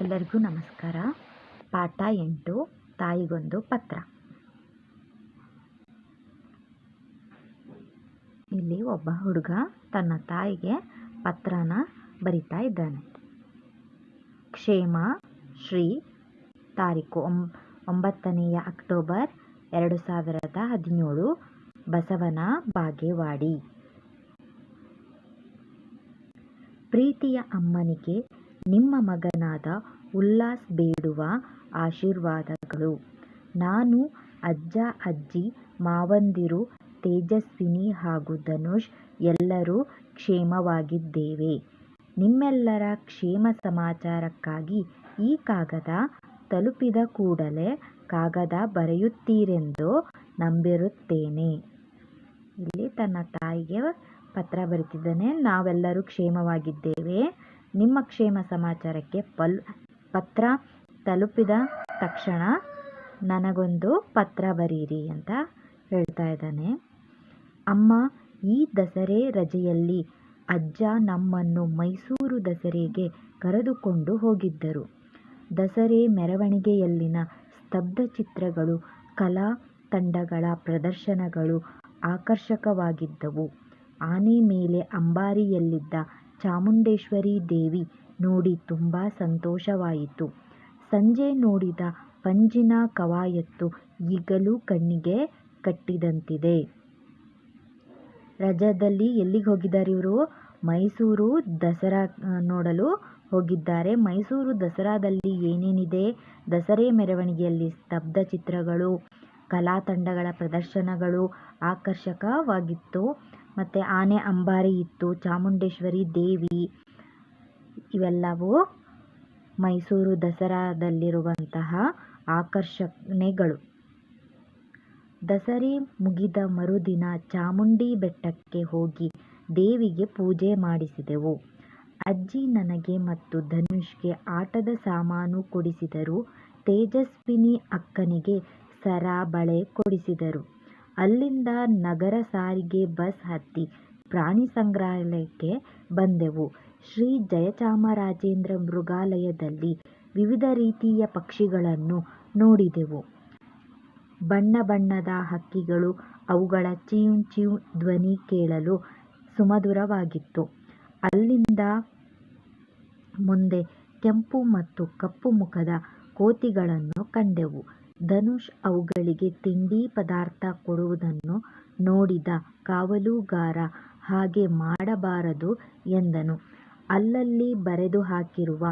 ಎಲ್ಲರಿಗೂ ನಮಸ್ಕಾರ. ಪಾಠ ಎಂಟು, ತಾಯಿಗೊಂದು ಪತ್ರ. ಇಲ್ಲಿ ಒಬ್ಬ ಹುಡುಗ ತನ್ನ ತಾಯಿಗೆ ಪತ್ರನ ಬರಿತಾ ಇದ್ದಾನೆ. ಕ್ಷೇಮ, ಶ್ರೀ, ತಾರೀಕು ಒಂಬ ಒಂಬತ್ತನೆಯ ಅಕ್ಟೋಬರ್ ಎರಡು ಸಾವಿರದ ಹದಿನೇಳು, ಬಸವನ ಬಾಗೇವಾಡಿ. ಪ್ರೀತಿಯ ಅಮ್ಮನಿಗೆ ನಿಮ್ಮ ಮಗನಾದ ಉಲ್ಲಾಸ್ ಬೇಡುವ ಆಶೀರ್ವಾದಗಳು. ನಾನು ಅಜ್ಜ, ಅಜ್ಜಿ, ಮಾವಂದಿರು, ತೇಜಸ್ವಿನಿ ಹಾಗೂ ಧನುಷ್ ಎಲ್ಲರೂ ಕ್ಷೇಮವಾಗಿದ್ದೇವೆ. ನಿಮ್ಮೆಲ್ಲರ ಕ್ಷೇಮ ಸಮಾಚಾರಕ್ಕಾಗಿ ಈ ಕಾಗದ ತಲುಪಿದ ಕೂಡಲೇ ಕಾಗದ ಬರೆಯುತ್ತೀರೆಂದು ನಂಬಿರುತ್ತೇನೆ. ಇಲ್ಲಿ ತನ್ನ ತಾಯಿಗೆ ಪತ್ರ ಬರೆತಿದ್ದಾನೆ ನಾವೆಲ್ಲರೂ ಕ್ಷೇಮವಾಗಿದ್ದೇವೆ. ನಿಮ್ಮ ಕ್ಷೇಮ ಸಮಾಚಾರಕ್ಕೆ ಪಲ್, ಪತ್ರ ತಲುಪಿದ ತಕ್ಷಣ ನನಗೊಂದು ಪತ್ರ ಬರೀರಿ ಅಂತ ಹೇಳ್ತಾ ಇದ್ದಾನೆ. ಅಮ್ಮ, ಈ ದಸರೆ ರಜೆಯಲ್ಲಿ ಅಜ್ಜ ನಮ್ಮನ್ನು ಮೈಸೂರು ದಸರೆಗೆ ಕರೆದುಕೊಂಡು ಹೋಗಿದ್ದರು. ದಸರೆ ಮೆರವಣಿಗೆಯಲ್ಲಿನ ಸ್ತಬ್ಧ ಚಿತ್ರಗಳು, ಕಲಾ ತಂಡಗಳ ಪ್ರದರ್ಶನಗಳು ಆಕರ್ಷಕವಾಗಿದ್ದವು. ಆನೆ ಮೇಲೆ ಅಂಬಾರಿಯಲ್ಲಿದ್ದ ಚಾಮುಂಡೇಶ್ವರಿ ದೇವಿ ನೋಡಿ ತುಂಬ ಸಂತೋಷವಾಯಿತು. ಸಂಜೆ ನೋಡಿದ ಪಂಜಿನ ಕವಾಯತ್ತು ಈಗಲೂ ಕಣ್ಣಿಗೆ ಕಟ್ಟಿದಂತಿದೆ. ರಜದಲ್ಲಿ ಇವರು? ಮೈಸೂರು ದಸರಾ ನೋಡಲು ಹೋಗಿದ್ದಾರೆ. ಮೈಸೂರು ದಸರಾದಲ್ಲಿ ಏನೇನಿದೆ? ದಸರೆ ಮೆರವಣಿಗೆಯಲ್ಲಿ ಸ್ತಬ್ಧ ಚಿತ್ರಗಳು, ಕಲಾತಂಡಗಳ ಪ್ರದರ್ಶನಗಳು ಆಕರ್ಷಕವಾಗಿತ್ತು. ಮತ್ತು ಆನೆ, ಅಂಬಾರಿ ಇತ್ತು, ಚಾಮುಂಡೇಶ್ವರಿ, ದೇವಿ ಇವೆಲ್ಲವೂ ಮೈಸೂರು ದಸರಾದಲ್ಲಿರುವಂತಹ ಆಕರ್ಷಣೆಗಳು. ದಸರಿ ಮುಗಿದ ಮರುದಿನ ಚಾಮುಂಡಿ ಬೆಟ್ಟಕ್ಕೆ ಹೋಗಿ ದೇವಿಗೆ ಪೂಜೆ ಮಾಡಿಸಿದೆವು. ಅಜ್ಜಿ ನನಗೆ ಮತ್ತು ಧನುಷ್ಗೆ ಆಟದ ಸಾಮಾನು ಕೊಡಿಸಿದರು. ತೇಜಸ್ವಿನಿ ಅಕ್ಕನಿಗೆ ಸರ ಬಳೆ ಕೊಡಿಸಿದರು. ಅಲ್ಲಿಂದ ನಗರ ಸಾರಿಗೆ ಬಸ್ ಹತ್ತಿ ಪ್ರಾಣಿ ಸಂಗ್ರಹಾಲಯಕ್ಕೆ ಬಂದೆವು. ಶ್ರೀ ಜಯಚಾಮರಾಜೇಂದ್ರ ಮೃಗಾಲಯದಲ್ಲಿ ವಿವಿಧ ರೀತಿಯ ಪಕ್ಷಿಗಳನ್ನು ನೋಡಿದೆವು. ಬಣ್ಣ ಬಣ್ಣದ ಹಕ್ಕಿಗಳು, ಅವುಗಳ ಚೀವ್ ಚೀವ್ ಧ್ವನಿ ಕೇಳಲು ಸುಮಧುರವಾಗಿತ್ತು. ಅಲ್ಲಿಂದ ಮುಂದೆ ಕೆಂಪು ಮತ್ತು ಕಪ್ಪು ಮುಖದ ಕೋತಿಗಳನ್ನು ಕಂಡೆವು. ಧನುಷ್ ಅವುಗಳಿಗೆ ತಿಂಡಿ ಪದಾರ್ಥ ಕೊಡುವುದನ್ನು ನೋಡಿದ ಕಾವಲುಗಾರ, ಹಾಗೆ ಮಾಡಬಾರದು ಎಂದನು. ಅಲ್ಲಲ್ಲಿ ಬರೆದು ಹಾಕಿರುವ,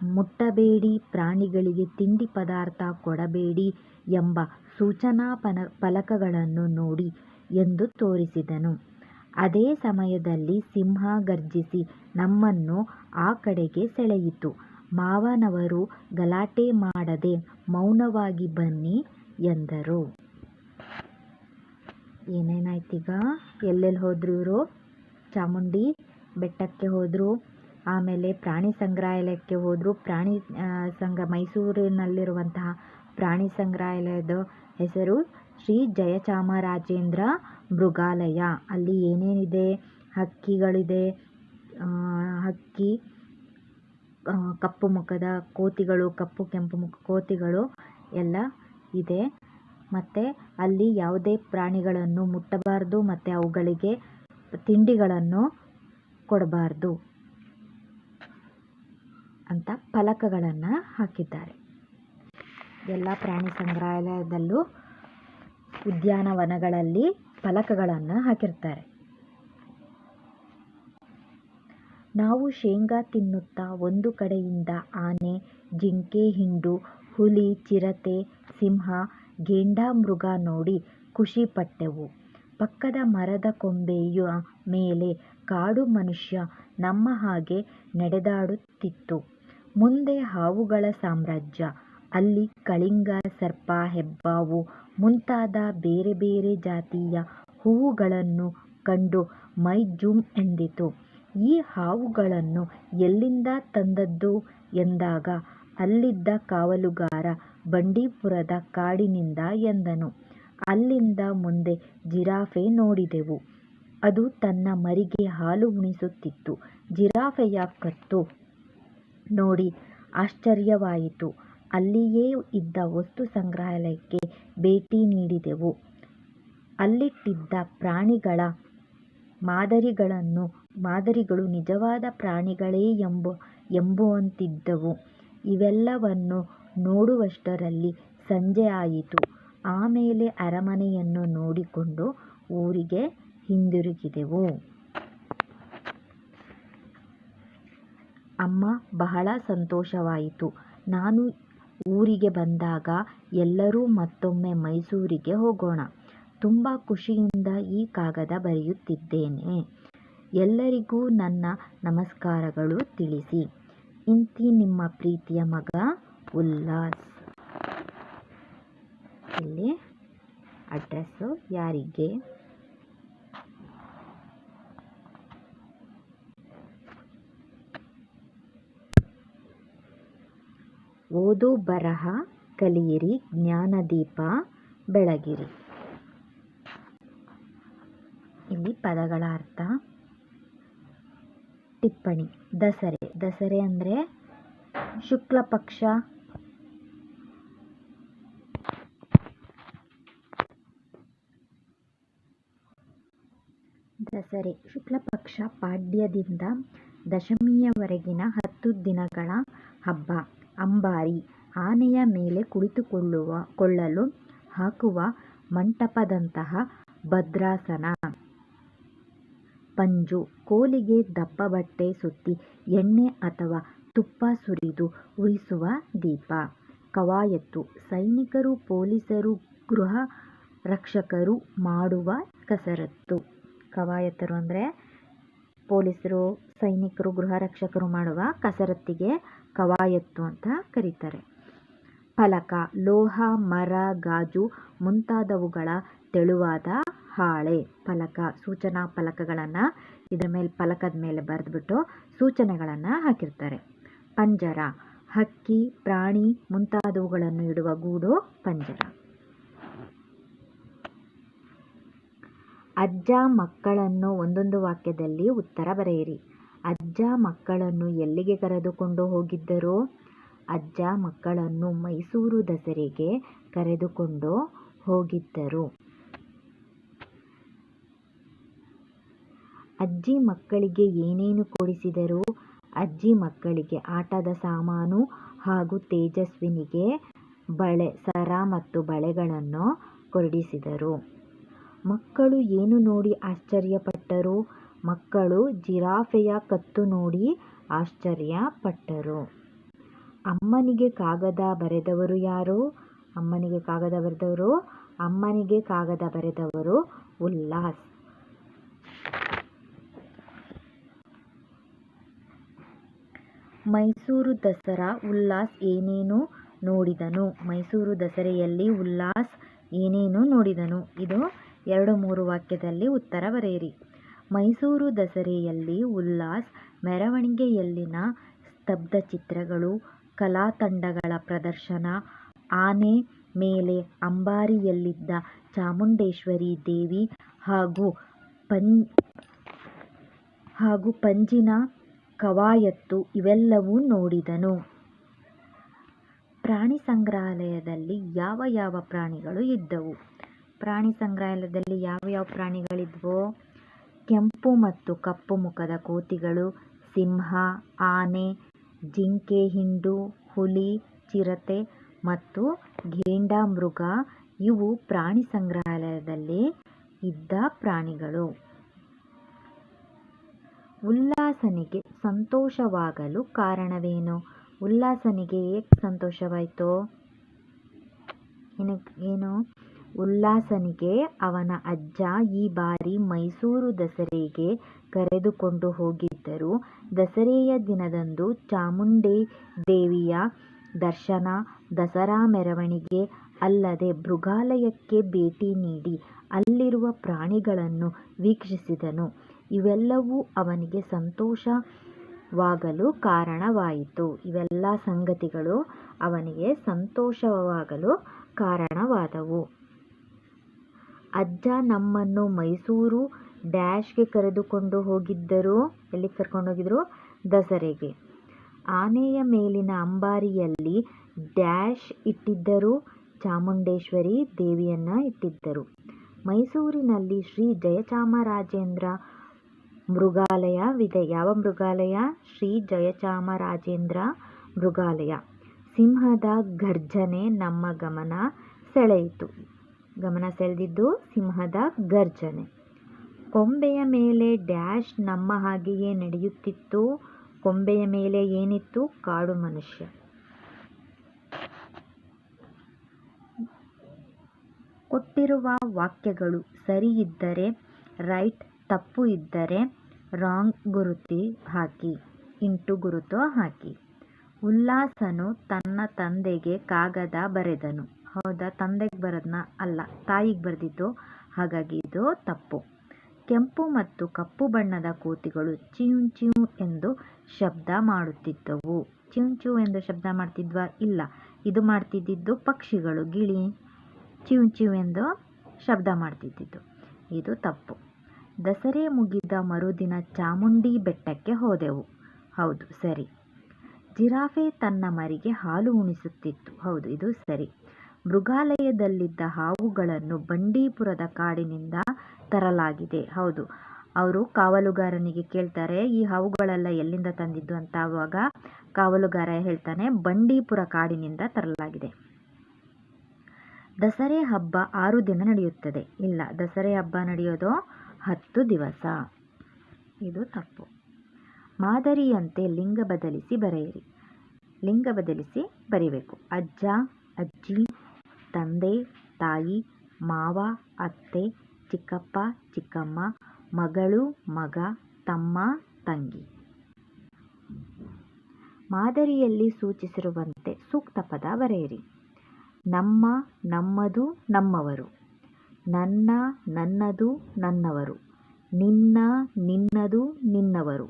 ಮುಟ್ಟಬೇಡಿ, ಪ್ರಾಣಿಗಳಿಗೆ ತಿಂಡಿ ಪದಾರ್ಥ ಕೊಡಬೇಡಿ ಎಂಬ ಸೂಚನಾ ಫಲಕಗಳನ್ನು ನೋಡಿ ಎಂದು ತೋರಿಸಿದನು. ಅದೇ ಸಮಯದಲ್ಲಿ ಸಿಂಹ ಗರ್ಜಿಸಿ ನಮ್ಮನ್ನು ಆ ಕಡೆಗೆ ಸೆಳೆಯಿತು. ಮಾವನವರು ಗಲಾಟೆ ಮಾಡದೆ ಮೌನವಾಗಿ ಬನ್ನಿ ಎಂದರು. ಏನೇನಾಯ್ತೀಗ ಎಲ್ಲೆಲ್ಲಿ ಹೋದ್ರು ಇವರು? ಚಾಮುಂಡಿ ಬೆಟ್ಟಕ್ಕೆ ಹೋದರು, ಆಮೇಲೆ ಪ್ರಾಣಿ ಸಂಗ್ರಹಾಲಯಕ್ಕೆ ಹೋದರು. ಪ್ರಾಣಿ ಸಂಗ ಮೈಸೂರಿನಲ್ಲಿರುವಂತಹ ಪ್ರಾಣಿ ಸಂಗ್ರಹಾಲಯದ ಹೆಸರು ಶ್ರೀ ಜಯಚಾಮರಾಜೇಂದ್ರ ಮೃಗಾಲಯ. ಅಲ್ಲಿ ಏನೇನಿದೆ? ಹಕ್ಕಿಗಳಿದೆ ಹಕ್ಕಿ ಕಪ್ಪು ಮುಖದ ಕೋತಿಗಳು, ಕಪ್ಪು ಕೆಂಪು ಮುಖ ಕೋತಿಗಳು ಎಲ್ಲ ಇದೆ. ಮತ್ತು ಅಲ್ಲಿ ಯಾವುದೇ ಪ್ರಾಣಿಗಳನ್ನು ಮುಟ್ಟಬಾರದು, ಮತ್ತು ಅವುಗಳಿಗೆ ತಿಂಡಿಗಳನ್ನು ಕೊಡಬಾರ್ದು ಅಂತ ಫಲಕಗಳನ್ನು ಹಾಕಿದ್ದಾರೆ. ಎಲ್ಲ ಪ್ರಾಣಿ ಸಂಗ್ರಹಾಲಯದಲ್ಲೂ ಉದ್ಯಾನವನಗಳಲ್ಲಿ ಫಲಕಗಳನ್ನು ಹಾಕಿರ್ತಾರೆ. ನಾವು ಶೇಂಗಾ ತಿನ್ನುತ್ತಾ ಒಂದು ಕಡೆಯಿಂದ ಆನೆ, ಜಿಂಕೆ, ಹಿಂಡು, ಹುಲಿ, ಚಿರತೆ, ಸಿಂಹ ಘೇಂಡಾಮೃಗ ನೋಡಿ ಖುಷಿಪಟ್ಟೆವು ಪಕ್ಕದ ಮರದ ಕೊಂಬೆಯ ಮೇಲೆ ಕಾಡು ಮನುಷ್ಯ ನಮ್ಮ ಹಾಗೆ ನಡೆದಾಡುತ್ತಿತ್ತು. ಮುಂದೆ ಹಾವುಗಳ ಸಾಮ್ರಾಜ್ಯ, ಅಲ್ಲಿ ಕಳಿಂಗ, ಸರ್ಪ, ಹೆಬ್ಬಾವು ಮುಂತಾದ ಬೇರೆ ಬೇರೆ ಜಾತಿಯ ಹೂವುಗಳನ್ನು ಕಂಡು ಮೈ ಜುಮ್ ಎಂದಿತು. ಈ ಹಾವುಗಳನ್ನು ಎಲ್ಲಿಂದ ತಂದದ್ದು ಎಂದಾಗ, ಅಲ್ಲಿದ್ದ ಕಾವಲುಗಾರ ಬಂಡೀಪುರದ ಕಾಡಿನಿಂದ ಎಂದನು ಅಲ್ಲಿಂದ ಮುಂದೆ ಜಿರಾಫೆ ನೋಡಿದೆವು ಅದು ತನ್ನ ಮರಿಗೆ ಹಾಲು ಉಣಿಸುತ್ತಿತ್ತು ಜಿರಾಫೆಯ ಕತ್ತು ನೋಡಿ ಆಶ್ಚರ್ಯವಾಯಿತು. ಅಲ್ಲಿಯೇ ಇದ್ದ ವಸ್ತು ಸಂಗ್ರಹಾಲಯಕ್ಕೆ ಭೇಟಿ ನೀಡಿದೆವು. ಅಲ್ಲಿಟ್ಟಿದ್ದ ಪ್ರಾಣಿಗಳ ಮಾದರಿಗಳು ನಿಜವಾದ ಪ್ರಾಣಿಗಳೇ ಎಂಬುವಂತಿದ್ದವು. ಇವೆಲ್ಲವನ್ನು ನೋಡುವಷ್ಟರಲ್ಲಿ ಸಂಜೆ ಆಯಿತು. ಆಮೇಲೆ ಅರಮನೆಯನ್ನು ನೋಡಿಕೊಂಡು ಊರಿಗೆ ಹಿಂದಿರುಗಿದೆವು. ಅಮ್ಮ, ಬಹಳ ಸಂತೋಷವಾಯಿತು. ನಾನು ಊರಿಗೆ ಬಂದಾಗ ಎಲ್ಲರೂ ಮತ್ತೊಮ್ಮೆ ಮೈಸೂರಿಗೆ ಹೋಗೋಣ. ತುಂಬಾ ಖುಷಿಯಿಂದ ಈ ಕಾಗದ ಬರೆಯುತ್ತಿದ್ದೇನೆ. ಎಲ್ಲರಿಗೂ ನನ್ನ ನಮಸ್ಕಾರಗಳು ತಿಳಿಸಿ. ಇಂತಿ ನಿಮ್ಮ ಪ್ರೀತಿಯ ಮಗ ಉಲ್ಲಾಸ್. ಇಲ್ಲಿ ಅಡ್ರೆಸ್ಸು ಯಾರಿಗೆ ಓದು ಬರಹ ಕಲಿಯಿರಿ ಜ್ಞಾನದೀಪ ಬೆಳಗಿರಿ. ಇಲ್ಲಿ ಪದಗಳ ಅರ್ಥ ಟಿಪ್ಪಣಿ. ದಸರೆ. ದಸರೆ ಅಂದ್ರೆ ಶುಕ್ಲ ಪಕ್ಷ. ದಸರೆ. ಶುಕ್ಲ ಪಕ್ಷ ಪಾಡ್ಯದಿಂದ ದಶಮಿಯವರೆಗಿನ ಹತ್ತು ದಿನಗಳ ಹಬ್ಬ. ಅಂಬಾರಿ. ಆನೆಯ ಮೇಲೆ ಕುಳಿತುಕೊಳ್ಳುವ ಕುಳಿತುಕೊಳ್ಳಲು ಹಾಕುವ ಮಂಟಪದಂತಹ ಭದ್ರಾಸನ. ಪಂಜು ಕೋಲಿಗೆ ದಪ್ಪ ಬಟ್ಟೆ ಸುತ್ತಿ ಎಣ್ಣೆ ಅಥವಾ ತುಪ್ಪ ಸುರಿದು ಉರಿಸುವ ದೀಪ. ಕವಾಯತ್ತು ಸೈನಿಕರು, ಪೊಲೀಸರು, ಗೃಹ ರಕ್ಷಕರು ಮಾಡುವ ಕಸರತ್ತು. ಕವಾಯತ್ತರು ಅಂದರೆ ಪೊಲೀಸರು, ಸೈನಿಕರು, ಗೃಹ ರಕ್ಷಕರು ಮಾಡುವ ಕಸರತ್ತಿಗೆ ಕವಾಯತ್ತು ಅಂತ ಕರೀತಾರೆ. ಫಲಕ, ಲೋಹ, ಮರ, ಗಾಜು ಮುಂತಾದವುಗಳ ತೆಳುವಾದ ಹಾಳೆ. ಫಲಕ ಸೂಚನಾ ಫಲಕಗಳನ್ನು ಇದರ ಮೇಲೆ ಫಲಕದ ಮೇಲೆ ಬರೆದ್ಬಿಟ್ಟು ಸೂಚನೆಗಳನ್ನು ಹಾಕಿರ್ತಾರೆ. ಪಂಜರ, ಹಕ್ಕಿ, ಪ್ರಾಣಿ ಮುಂತಾದವುಗಳನ್ನು ಇಡುವ ಗೂಡು ಪಂಜರ. ಅಜ್ಜ ಮಕ್ಕಳನ್ನು ಒಂದೊಂದು ವಾಕ್ಯದಲ್ಲಿ ಉತ್ತರ ಬರೆಯಿರಿ. ಅಜ್ಜ ಮಕ್ಕಳನ್ನು ಎಲ್ಲಿಗೆ ಕರೆದುಕೊಂಡು ಹೋಗಿದ್ದರು? ಅಜ್ಜ ಮಕ್ಕಳನ್ನು ಮೈಸೂರು ದಸರೆಗೆ ಕರೆದುಕೊಂಡು ಹೋಗಿದ್ದರು. ಅಜ್ಜಿ ಮಕ್ಕಳಿಗೆ ಏನೇನು ಕೊಡಿಸಿದರು? ಅಜ್ಜಿ ಮಕ್ಕಳಿಗೆ ಆಟದ ಸಾಮಾನು ಹಾಗೂ ತೇಜಸ್ವಿನಿಗೆ ಬಳೆ, ಸರ ಮತ್ತು ಬಳೆಗಳನ್ನು ಕೊಡಿಸಿದರು. ಮಕ್ಕಳು ಏನು ನೋಡಿ ಆಶ್ಚರ್ಯಪಟ್ಟರು? ಮಕ್ಕಳು ಜಿರಾಫೆಯ ಕತ್ತು ನೋಡಿ ಆಶ್ಚರ್ಯಪಟ್ಟರು. ಅಮ್ಮನಿಗೆ ಕಾಗದ ಬರೆದವರು ಯಾರು? ಅಮ್ಮನಿಗೆ ಕಾಗದ ಬರೆದವರು ಅಮ್ಮನಿಗೆ ಕಾಗದ ಬರೆದವರು ಉಲ್ಲಾಸ್. ಮೈಸೂರು ದಸರಾ ಉಲ್ಲಾಸ್ ಏನೇನು ನೋಡಿದನು? ಮೈಸೂರು ದಸರೆಯಲ್ಲಿ ಉಲ್ಲಾಸ್ ಏನೇನು ನೋಡಿದನು? ಇದು ಎರಡು ಮೂರು ವಾಕ್ಯದಲ್ಲಿ ಉತ್ತರ ಬರೆಯಿರಿ. ಮೈಸೂರು ದಸರೆಯಲ್ಲಿ ಉಲ್ಲಾಸ್ ಮೆರವಣಿಗೆಯಲ್ಲಿನ ಸ್ತಬ್ಧ ಚಿತ್ರಗಳು ಕಲಾ ಕಲಾತಂಡಗಳ ಪ್ರದರ್ಶನ, ಆನೆ ಮೇಲೆ ಅಂಬಾರಿಯಲ್ಲಿದ್ದ ಚಾಮುಂಡೇಶ್ವರಿ ದೇವಿ ಹಾಗೂ ಪಂ ಹಾಗೂ ಪಂಜಿನ ಕವಾಯತು ಇವೆಲ್ಲವೂ ನೋಡಿದನು. ಪ್ರಾಣಿ ಸಂಗ್ರಹಾಲಯದಲ್ಲಿ ಯಾವ ಯಾವ ಪ್ರಾಣಿಗಳು ಇದ್ದವು? ಪ್ರಾಣಿ ಸಂಗ್ರಹಾಲಯದಲ್ಲಿ ಯಾವ ಯಾವ ಪ್ರಾಣಿಗಳಿದ್ವು? ಕೆಂಪು ಮತ್ತು ಕಪ್ಪು ಮುಖದ ಕೋತಿಗಳು, ಸಿಂಹ, ಆನೆ, ಜಿಂಕೆ ಹಿಂಡು, ಹುಲಿ, ಚಿರತೆ ಮತ್ತು ಘೇಂಡಾಮೃಗ ಇವು ಪ್ರಾಣಿ ಸಂಗ್ರಹಾಲಯದಲ್ಲಿ ಇದ್ದ ಪ್ರಾಣಿಗಳು. ಉಲ್ಲಾಸನಿಗೆ ಸಂತೋಷವಾಗಲು ಕಾರಣವೇನು? ಉಲ್ಲಾಸನಿಗೆ ಏಕೆ ಸಂತೋಷವಾಯಿತು? ಏನು? ಉಲ್ಲಾಸನಿಗೆ ಅವನ ಅಜ್ಜ ಈ ಬಾರಿ ಮೈಸೂರು ದಸರೆಗೆ ಕರೆದುಕೊಂಡು ಹೋಗಿದ್ದರು. ದಸರೆಯ ದಿನದಂದು ಚಾಮುಂಡೇದೇವಿಯ ದರ್ಶನ, ದಸರಾ ಮೆರವಣಿಗೆ ಅಲ್ಲದೆ ಮೃಗಾಲಯಕ್ಕೆ ಭೇಟಿ ನೀಡಿ ಅಲ್ಲಿರುವ ಪ್ರಾಣಿಗಳನ್ನು ವೀಕ್ಷಿಸಿದನು. ಇವೆಲ್ಲವೂ ಅವನಿಗೆ ಸಂತೋಷವಾಗಲು ಕಾರಣವಾಯಿತು. ಇವೆಲ್ಲ ಸಂಗತಿಗಳು ಅವನಿಗೆ ಸಂತೋಷವಾಗಲು ಕಾರಣವಾದವು. ಅಜ್ಜ ನಮ್ಮನ್ನು ಮೈಸೂರು ಗೆ ಕರೆದುಕೊಂಡು ಹೋಗಿದ್ದರು. ದಸರೆಗೆ. ಆನೆಯ ಮೇಲಿನ ಅಂಬಾರಿಯಲ್ಲಿ ಡ್ಯಾಶ್ ಇಟ್ಟಿದ್ದರು ಚಾಮುಂಡೇಶ್ವರಿ ದೇವಿಯನ್ನು ಇಟ್ಟಿದ್ದರು ಮೈಸೂರಿನಲ್ಲಿ ಶ್ರೀ ಜಯಚಾಮರಾಜೇಂದ್ರ ಮೃಗಾಲಯವಿದೆ ಯಾವ ಮೃಗಾಲಯ? ಶ್ರೀ ಜಯಚಾಮರಾಜೇಂದ್ರ ಮೃಗಾಲಯ. ಸಿಂಹದ ಘರ್ಜನೆ ನಮ್ಮ ಗಮನ ಸೆಳೆಯಿತು. ಗಮನ ಸೆಳೆದಿದ್ದು ಸಿಂಹದ ಗರ್ಜನೆ. ಕೊಂಬೆಯ ಮೇಲೆ ಡ್ಯಾಶ್ ನಮ್ಮ ಹಾಗೆಯೇ ನಡೆಯುತ್ತಿತ್ತು. ಕೊಂಬೆಯ ಮೇಲೆ ಏನಿತ್ತು? ಕಾಡು ಮನುಷ್ಯ. ಕೊಟ್ಟಿರುವ ವಾಕ್ಯಗಳು ಸರಿಯಿದ್ದರೆ ರೈಟ್ ತಪ್ಪು ಇದ್ದರೆ ರಾಂಗ್ ಗುರುತು ಹಾಕಿ, ಇಂಟು ಗುರುತು ಹಾಕಿ. ಉಲ್ಲಾಸನು ತನ್ನ ತಂದೆಗೆ ಕಾಗದ ಬರೆದನು. ಹೌದಾ? ತಂದೆಗೆ ಬರೋದನ್ನ ಅಲ್ಲ, ತಾಯಿಗೆ ಬರೆದಿದ್ದು ಹಾಗಾಗಿ ಇದು ತಪ್ಪು. ಕೆಂಪು ಮತ್ತು ಕಪ್ಪು ಬಣ್ಣದ ಕೋತಿಗಳು ಚಿಂ ಚಿಂ ಎಂದು ಶಬ್ದ ಮಾಡುತ್ತಿದ್ದವು. ಚಿಂ ಚಿಂ ಎಂದು ಶಬ್ದ ಮಾಡ್ತಿದ್ವಾ? ಇಲ್ಲ. ಇದು ಮಾಡ್ತಿದ್ದಿದ್ದು ಪಕ್ಷಿಗಳು, ಗಿಳಿ. ಚಿಂ ಚಿಂ ಎಂದು ಶಬ್ದ ಮಾಡ್ತಿದ್ದಿದ್ದು. ಇದು ತಪ್ಪು. ದಸರೆ ಮುಗಿದ ಮರುದಿನ ಚಾಮುಂಡಿ ಬೆಟ್ಟಕ್ಕೆ ಹೋದೆವು. ಹೌದು, ಸರಿ. ಜಿರಾಫೆ ತನ್ನ ಮರಿಗೆ ಹಾಲು ಉಣಿಸುತ್ತಿತ್ತು. ಹೌದು, ಇದು ಸರಿ. ಮೃಗಾಲಯದಲ್ಲಿದ್ದ ಹಾವುಗಳನ್ನು ಬಂಡೀಪುರದ ಕಾಡಿನಿಂದ ತರಲಾಗಿದೆ. ಹೌದು, ಅವರು ಕಾವಲುಗಾರನಿಗೆ ಕೇಳ್ತಾರೆ, ಈ ಹಾವುಗಳೆಲ್ಲ ಎಲ್ಲಿಂದ ತಂದಿದ್ದು? ಅಂತ ಆವಾಗ ಕಾವಲುಗಾರ ಹೇಳ್ತಾನೆ, ಬಂಡೀಪುರ ಕಾಡಿನಿಂದ ತರಲಾಗಿದೆ. ದಸರೆ ಹಬ್ಬ ಆರು ದಿನ ನಡೆಯುತ್ತದೆ. ಇಲ್ಲ, ದಸರೆ ಹಬ್ಬ ನಡೆಯೋದು ಹತ್ತು ದಿವಸ. ಇದು ತಪ್ಪು. ಮಾದರಿಯಂತೆ ಲಿಂಗ ಬದಲಿಸಿ ಬರೆಯಿರಿ. ಲಿಂಗ ಬದಲಿಸಿ ಬರೀಬೇಕು. ಅಜ್ಜ, ಅಜ್ಜಿ, ತಂದೆ, ತಾಯಿ, ಮಾವ, ಅತ್ತೆ, ಚಿಕ್ಕಪ್ಪ, ಚಿಕ್ಕಮ್ಮ, ಮಗಳು, ಮಗ, ತಮ್ಮ, ತಂಗಿ. ಮಾದರಿಯಲ್ಲಿ ಸೂಚಿಸಿರುವಂತೆ ಸೂಕ್ತ ಪದ ಬರೆಯಿರಿ. ನಮ್ಮ, ನಮ್ಮದು, ನಮ್ಮವರು. ನನ್ನ ನನ್ನದು ನನ್ನವರು. ನಿನ್ನ ನಿನ್ನದು ನಿನ್ನವರು.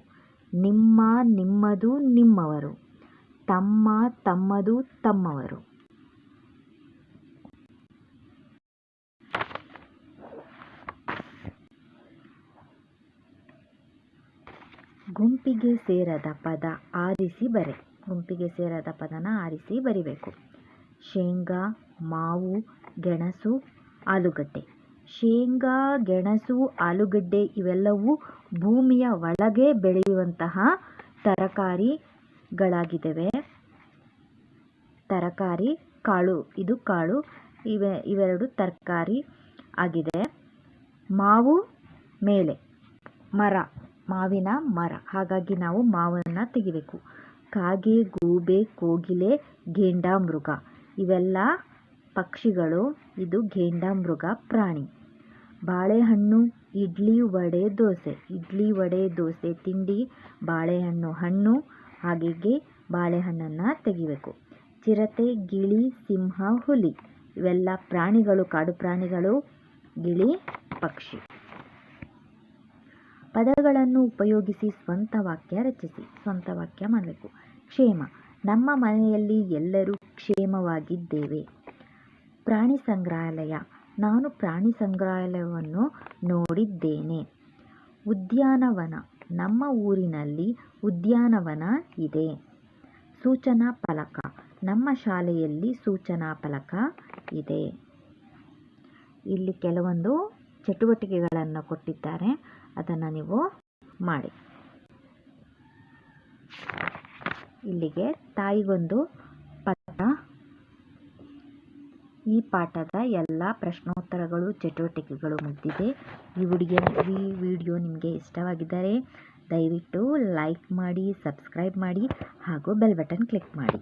ನಿಮ್ಮ ನಿಮ್ಮದು ನಿಮ್ಮವರು. ತಮ್ಮ ತಮ್ಮದು ತಮ್ಮವರು. ಗುಂಪಿಗೆ ಸೇರದ ಪದ ಆರಿಸಿ ಬರೆ. ಗುಂಪಿಗೆ ಸೇರದ ಪದನ ಆರಿಸಿ ಬರಿಬೇಕು. ಶೇಂಗಾ, ಮಾವು, ಗೆಣಸು ಆಲೂಗಡ್ಡೆ. ಶೇಂಗಾ, ಗೆಣಸು, ಆಲೂಗಡ್ಡೆ ಇವೆಲ್ಲವೂ ಭೂಮಿಯ ಒಳಗೆ ಬೆಳೆಯುವಂತಹ ತರಕಾರಿಗಳಾಗಿದ್ದಾವೆ. ತರಕಾರಿ, ಕಾಳು, ಇದು ಕಾಳು, ಇವೆ, ಇವೆರಡು ತರಕಾರಿ ಆಗಿದೆ. ಮಾವು ಮೇಲೆ, ಮರ, ಮಾವಿನ ಮರ. ಹಾಗಾಗಿ ನಾವು ಮಾವನ್ನು ತೆಗಿಬೇಕು. ಕಾಗೆ, ಗೂಬೆ, ಕೋಗಿಲೆ ಘೇಂಡಾಮೃಗ ಇವೆಲ್ಲ ಪಕ್ಷಿಗಳು, ಇದು ಘೇಂಡಾಮೃಗ ಪ್ರಾಣಿ. ಬಾಳೆಹಣ್ಣು, ಇಡ್ಲಿ ವಡೆ, ದೋಸೆ. ಇಡ್ಲಿ ವಡೆ, ದೋಸೆ, ತಿಂಡಿ, ಬಾಳೆಹಣ್ಣು ಹಣ್ಣು ಹಾಗೆಗೆ ಬಾಳೆಹಣ್ಣನ್ನು ತೆಗಿಬೇಕು. ಚಿರತೆ, ಗಿಳಿ, ಸಿಂಹ, ಹುಲಿ, ಇವೆಲ್ಲ ಪ್ರಾಣಿಗಳು, ಕಾಡು ಪ್ರಾಣಿಗಳು, ಗಿಳಿ, ಪಕ್ಷಿ. ಪದಗಳನ್ನು ಉಪಯೋಗಿಸಿ ಸ್ವಂತ ವಾಕ್ಯ ರಚಿಸಿ, ಸ್ವಂತ ವಾಕ್ಯ ಮಾಡಬೇಕು. ಕ್ಷೇಮ. ನಮ್ಮ ಮನೆಯಲ್ಲಿ ಎಲ್ಲರೂ ಕ್ಷೇಮವಾಗಿದ್ದೇವೆ. ಪ್ರಾಣಿ ಸಂಗ್ರಹಾಲಯ. ನಾನು ಪ್ರಾಣಿ ಸಂಗ್ರಹಾಲಯವನ್ನು ನೋಡಿದ್ದೇನೆ. ಉದ್ಯಾನವನ. ನಮ್ಮ ಊರಿನಲ್ಲಿ ಉದ್ಯಾನವನ ಇದೆ. ಸೂಚನಾ ಫಲಕ. ನಮ್ಮ ಶಾಲೆಯಲ್ಲಿ ಸೂಚನಾ ಫಲಕ ಇದೆ. ಇಲ್ಲಿ ಕೆಲವೊಂದು ಚಟುವಟಿಕೆಗಳನ್ನು ಕೊಟ್ಟಿದ್ದಾರೆ. ಅದನ್ನು ನೀವು ಮಾಡಿ. ಇಲ್ಲಿಗೆ ತಾಯಿಗೊಂದು ಪತ್ರ ಈ ಪಾಠದ ಎಲ್ಲ ಪ್ರಶ್ನೋತ್ತರಗಳು, ಚಟುವಟಿಕೆಗಳು ಮುಗಿದಿದೆ. ಈ ವಿಡಿಯೋ ಈ ವಿಡಿಯೋ ನಿಮಗೆ ಇಷ್ಟವಾಗಿದ್ದರೆ ದಯವಿಟ್ಟು ಲೈಕ್ ಮಾಡಿ ಸಬ್ಸ್ಕ್ರೈಬ್ ಮಾಡಿ ಹಾಗೂ ಬೆಲ್ ಬಟನ್ ಕ್ಲಿಕ್ ಮಾಡಿ.